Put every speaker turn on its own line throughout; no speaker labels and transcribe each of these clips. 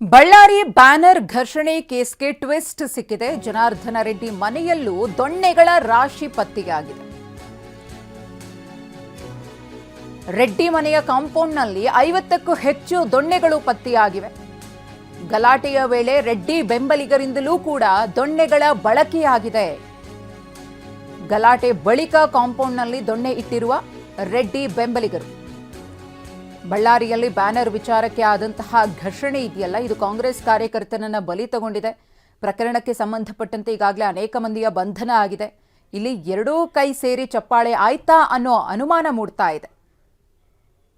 Ballari banner ಘರ್ಷಣೆ ಕೇಸ್ಗೆ twist ಸಿಕ್ಕಿದೆ. ಜನಾರ್ದನ ರೆಡ್ಡಿ ಮನೆಯಲ್ಲೂ ದೊಣ್ಣೆಗಳ ರಾಶಿ ಪತ್ತೆಯಾಗಿದೆ. ರೆಡ್ಡಿ ಮನೆಯ ಕಾಂಪೌಂಡ್ನಲ್ಲಿ ಐವತ್ತಕ್ಕೂ ಹೆಚ್ಚು ದೊಣ್ಣೆಗಳು ಪತ್ತೆಯಾಗಿವೆ. ಗಲಾಟೆಯ ವೇಳೆ ರೆಡ್ಡಿ ಬೆಂಬಲಿಗರಿಂದಲೂ ಕೂಡ ದೊಣ್ಣೆಗಳ ಬಳಕೆಯಾಗಿದೆ. ಗಲಾಟೆ ಬಳಿಕ ಕಾಂಪೌಂಡ್ನಲ್ಲಿ ದೊಣ್ಣೆ ಇಟ್ಟಿರುವ ರೆಡ್ಡಿ ಬೆಂಬಲಿಗರು. ಬಳ್ಳಾರಿಯಲ್ಲಿ ಬ್ಯಾನರ್ ವಿಚಾರಕ್ಕೆ ಆದಂತಹ ಘರ್ಷಣೆ ಇದೆಯಲ್ಲ? ಇದು ಕಾಂಗ್ರೆಸ್ ಕಾರ್ಯಕರ್ತನನ್ನ ಬಲಿ ತಗೊಂಡಿದೆ. ಪ್ರಕರಣಕ್ಕೆ ಸಂಬಂಧಪಟ್ಟಂತೆ ಈಗಾಗಲೇ ಅನೇಕ ಮಂದಿಯ ಬಂಧನ ಆಗಿದೆ. ಇಲ್ಲಿ ಎರಡೂ ಕೈ ಸೇರಿ ಚಪ್ಪಾಳೆ ಆಯ್ತಾ ಅನ್ನೋ ಅನುಮಾನ ಮೂಡ್ತಾ ಇದೆ.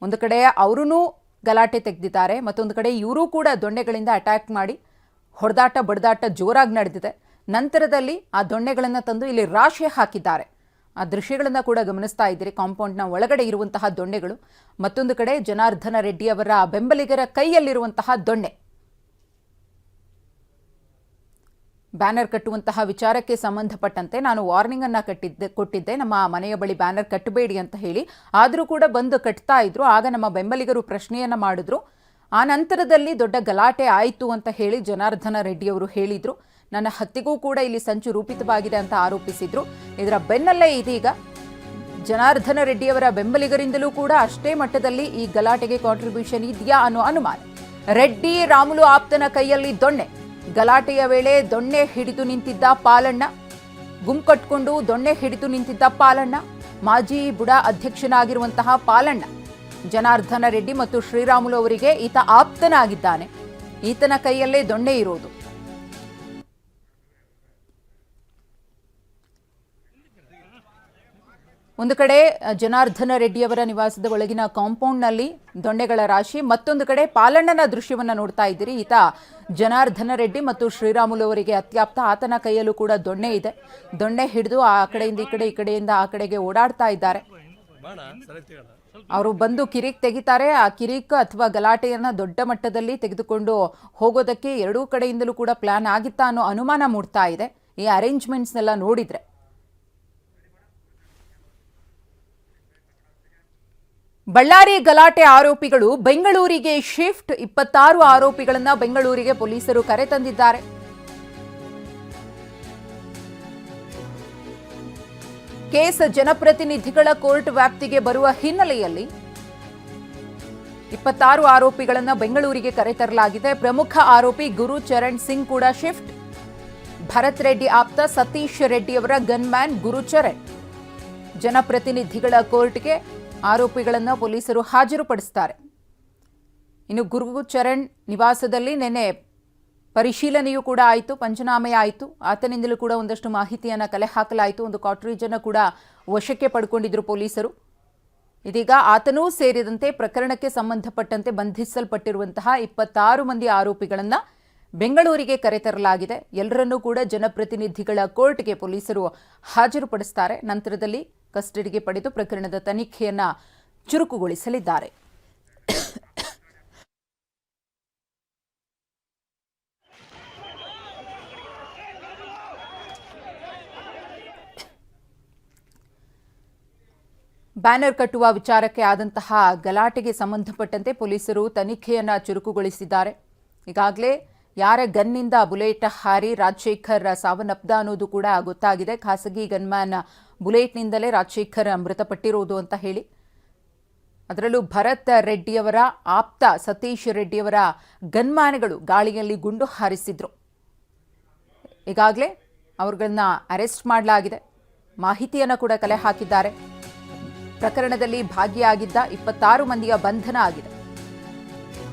ಒಂದು ಕಡೆ ಅವರೂ ಗಲಾಟೆ ತೆಗೆದಿದ್ದಾರೆ, ಮತ್ತೊಂದು ಕಡೆ ಇವರೂ ಕೂಡ ದೊಣ್ಣೆಗಳಿಂದ ಅಟ್ಯಾಕ್ ಮಾಡಿ ಹೊಡೆದಾಟ, ಬಡದಾಟ ಜೋರಾಗಿ ನಡೆದಿದೆ. ನಂತರದಲ್ಲಿ ಆ ದೊಣ್ಣೆಗಳನ್ನು ತಂದು ಇಲ್ಲಿ ರಾಶಿ ಹಾಕಿದ್ದಾರೆ. ಆ ದೃಶ್ಯಗಳನ್ನು ಕೂಡ ಗಮನಿಸ್ತಾ ಇದ್ದೀರಿ. ಕಾಂಪೌಂಡ್ನ ಒಳಗಡೆ ಇರುವಂತಹ ದೊಣ್ಣೆಗಳು, ಮತ್ತೊಂದು ಕಡೆ ಜನಾರ್ದನ ರೆಡ್ಡಿ ಅವರ ಬೆಂಬಲಿಗರ ಕೈಯಲ್ಲಿರುವಂತಹ ದೊಣ್ಣೆ. ಬ್ಯಾನರ್ ಕಟ್ಟುವಂತಹ ವಿಚಾರಕ್ಕೆ ಸಂಬಂಧಪಟ್ಟಂತೆ ನಾನು ವಾರ್ನಿಂಗ್ ಅನ್ನ ಕಟ್ಟಿದ್ದೆ, ಕೊಟ್ಟಿದ್ದೆ. ನಮ್ಮ ಮನೆಯ ಬಳಿ ಬ್ಯಾನರ್ ಕಟ್ಟಬೇಡಿ ಅಂತ ಹೇಳಿ ಆದರೂ ಕೂಡ ಬಂದು ಕಟ್ತಾ ಇದ್ರು. ಆಗ ನಮ್ಮ ಬೆಂಬಲಿಗರು ಪ್ರಶ್ನೆಯನ್ನ ಮಾಡಿದ್ರು. ಆ ನಂತರದಲ್ಲಿ ದೊಡ್ಡ ಗಲಾಟೆ ಆಯಿತು ಅಂತ ಹೇಳಿ ಜನಾರ್ದನ ರೆಡ್ಡಿ ಅವರು ಹೇಳಿದ್ರು. ನನ್ನ ಹತ್ಯೆಗೂ ಕೂಡ ಇಲ್ಲಿ ಸಂಚು ರೂಪಿತವಾಗಿದೆ ಅಂತ ಆರೋಪಿಸಿದ್ರು. ಇದರ ಬೆನ್ನಲ್ಲೇ ಇದೀಗ ಜನಾರ್ದನ ರೆಡ್ಡಿಯವರ ಬೆಂಬಲಿಗರಿಂದಲೂ ಕೂಡ ಅಷ್ಟೇ ಮಟ್ಟದಲ್ಲಿ ಈ ಗಲಾಟೆಗೆ ಕಾಂಟ್ರಿಬ್ಯೂಷನ್ ಇದೆಯಾ ಅನ್ನೋ ಅನುಮಾನ. ರೆಡ್ಡಿ, ರಾಮುಲು ಆಪ್ತನ ಕೈಯಲ್ಲಿ ದೊಣ್ಣೆ. ಗಲಾಟೆಯ ವೇಳೆ ದೊಣ್ಣೆ ಹಿಡಿದು ನಿಂತಿದ್ದ ಪಾಲಣ್ಣ. ಗುಂಪು ದೊಣ್ಣೆ ಹಿಡಿದು ನಿಂತಿದ್ದ ಪಾಲಣ್ಣ. ಮಾಜಿ ಬುಡ ಅಧ್ಯಕ್ಷನಾಗಿರುವಂತಹ ಪಾಲಣ್ಣ. ಜನಾರ್ದನ ರೆಡ್ಡಿ ಮತ್ತು ಶ್ರೀರಾಮುಲು ಅವರಿಗೆ ಈತ ಆಪ್ತನಾಗಿದ್ದಾನೆ. ಈತನ ಕೈಯಲ್ಲೇ ದೊಣ್ಣೆ ಇರೋದು. ಒಂದು ಕಡೆ ಜನಾರ್ದನ ರೆಡ್ಡಿಯವರ ನಿವಾಸದ ಒಳಗಿನ ಕಾಂಪೌಂಡ್ನಲ್ಲಿ ದೊಣ್ಣೆಗಳ ರಾಶಿ, ಮತ್ತೊಂದು ಕಡೆ ಪಾಲಣ್ಣನ ದೃಶ್ಯವನ್ನು ನೋಡ್ತಾ ಇದ್ದೀರಿ. ಈತ ಜನಾರ್ದನ ರೆಡ್ಡಿ ಮತ್ತು ಶ್ರೀರಾಮುಲು ಅವರಿಗೆ ಅತ್ಯಾಪ್ತ. ಆತನ ಕೈಯಲ್ಲೂ ಕೂಡ ದೊಣ್ಣೆ ಇದೆ. ದೊಣ್ಣೆ ಹಿಡಿದು ಆ ಕಡೆಯಿಂದ ಈ ಕಡೆ, ಈ ಕಡೆಯಿಂದ ಆ ಕಡೆಗೆ ಓಡಾಡ್ತಾ ಇದ್ದಾರೆ. ಅವರು ಬಂದು ಕಿರಿಕ್ ತೆಗಿತಾರೆ. ಆ ಕಿರಿಕ್ ಅಥವಾ ಗಲಾಟೆಯನ್ನ ದೊಡ್ಡ ಮಟ್ಟದಲ್ಲಿ ತೆಗೆದುಕೊಂಡು ಹೋಗೋದಕ್ಕೆ ಎರಡೂ ಕಡೆಯಿಂದಲೂ ಕೂಡ ಪ್ಲಾನ್ ಆಗಿತ್ತಾ ಅನ್ನೋ ಅನುಮಾನ ಮೂಡ್ತಾ ಇದೆ. ಈ ಅರೇಂಜ್ಮೆಂಟ್ಸ್ನೆಲ್ಲ ನೋಡಿದ್ರೆ. ಬಳ್ಳಾರಿ ಗಲಾಟೆ ಆರೋಪಿಗಳು ಬೆಂಗಳೂರಿಗೆ ಶಿಫ್ಟ್, ಇಪ್ಪತ್ತಾರು ಆರೋಪಿಗಳನ್ನ ಬೆಂಗಳೂರಿಗೆ ಪೊಲೀಸರು ಕರೆತಂದಿದ್ದಾರೆ ಕೇಸ್ ಜನಪ್ರತಿನಿಧಿಗಳ ಕೋರ್ಟ್ ವ್ಯಾಪ್ತಿಗೆ ಬರುವ ಹಿನ್ನೆಲೆಯಲ್ಲಿ ಇಪ್ಪತ್ತಾರು ಆರೋಪಿಗಳನ್ನ ಬೆಂಗಳೂರಿಗೆ ಕರೆತರಲಾಗಿದೆ ಪ್ರಮುಖ ಆರೋಪಿ ಗುರು ಚರಣ್ ಸಿಂಗ್ ಕೂಡ ಶಿಫ್ಟ್. ಭರತ್ ರೆಡ್ಡಿ ಆಪ್ತ ಸತೀಶ್ ರೆಡ್ಡಿ ಅವರ ಗನ್ಮ್ಯಾನ್ ಗುರುಚರಣ್. ಜನಪ್ರತಿನಿಧಿಗಳ ಕೋರ್ಟ್ಗೆ ಆರೋಪಿಗಳನ್ನ ಪೊಲೀಸರು ಹಾಜರುಪಡಿಸ್ತಾರೆ. ಇನ್ನು ಗುರುಚರಣ್ ನಿವಾಸದಲ್ಲಿ ನಿನ್ನೆ ಪರಿಶೀಲನೆಯೂ ಕೂಡ ಆಯಿತು, ಪಂಚನಾಮೆ ಆಯಿತು. ಆತನಿಂದಲೂ ಕೂಡ ಒಂದಷ್ಟು ಮಾಹಿತಿಯನ್ನು ಕಲೆ ಹಾಕಲಾಯಿತು. ಒಂದು ಕಾಟ್ರೇಜನ್ನು ಕೂಡ ವಶಕ್ಕೆ ಪಡ್ಕೊಂಡಿದ್ರು ಪೊಲೀಸರು. ಇದೀಗ ಆತನೂ ಸೇರಿದಂತೆ ಪ್ರಕರಣಕ್ಕೆ ಸಂಬಂಧಪಟ್ಟಂತೆ ಬಂಧಿಸಲ್ಪಟ್ಟಿರುವಂತಹ ಇಪ್ಪತ್ತಾರು ಮಂದಿ ಆರೋಪಿಗಳನ್ನು ಬೆಂಗಳೂರಿಗೆ ಕರೆತರಲಾಗಿದೆ ಎಲ್ಲರನ್ನೂ ಕೂಡ ಜನಪ್ರತಿನಿಧಿಗಳ ಕೋರ್ಟ್ಗೆ ಪೊಲೀಸರು ಹಾಜರುಪಡಿಸ್ತಾರೆ. ನಂತರದಲ್ಲಿ ಕಸ್ಟಡಿಗೆ ಪಡೆದು ಪ್ರಕರಣದ ತನಿಖೆಯನ್ನ ಚುರುಕುಗೊಳಿಸಲಿದ್ದಾರೆ. ಬ್ಯಾನರ್ ಕಟ್ಟುವ ವಿಚಾರಕ್ಕೆ ಆದಂತಹ ಗಲಾಟೆಗೆ ಸಂಬಂಧಪಟ್ಟಂತೆ ಪೊಲೀಸರು ತನಿಖೆಯನ್ನ ಚುರುಕುಗೊಳಿಸಿದ್ದಾರೆ. ಈಗಾಗಲೇ ಯಾರ ಗನ್ನಿಂದ ಬುಲೆಟ್ ಹಾರಿ ರಾಜಶೇಖರ್ ಸಾವನ್ನಪ್ಪದ ಅನ್ನೋದು ಕೂಡ ಗೊತ್ತಾಗಿದೆ. ಖಾಸಗಿ ಗನ್ಮ್ಯಾನ್ ಬುಲೆಟ್ನಿಂದಲೇ ರಾಜಶೇಖರ್ ಮೃತಪಟ್ಟಿರುವುದು ಅಂತ ಹೇಳಿ. ಅದರಲ್ಲೂ ಭರತ್ ರೆಡ್ಡಿಯವರ ಆಪ್ತ ಸತೀಶ್ ರೆಡ್ಡಿಯವರ ಗನ್ಮ್ಯಾನ್ಗಳು ಗಾಳಿಯಲ್ಲಿ ಗುಂಡು ಹಾರಿಸಿದ್ರು. ಈಗಾಗಲೇ ಅವರುಗಳನ್ನ ಅರೆಸ್ಟ್ ಮಾಡಲಾಗಿದೆ. ಮಾಹಿತಿಯನ್ನು ಕೂಡ ಕಲೆ ಹಾಕಿದ್ದಾರೆ. ಪ್ರಕರಣದಲ್ಲಿ ಭಾಗಿಯಾಗಿದ್ದ ಇಪ್ಪತ್ತಾರು ಮಂದಿಯ ಬಂಧನ ಆಗಿದೆ.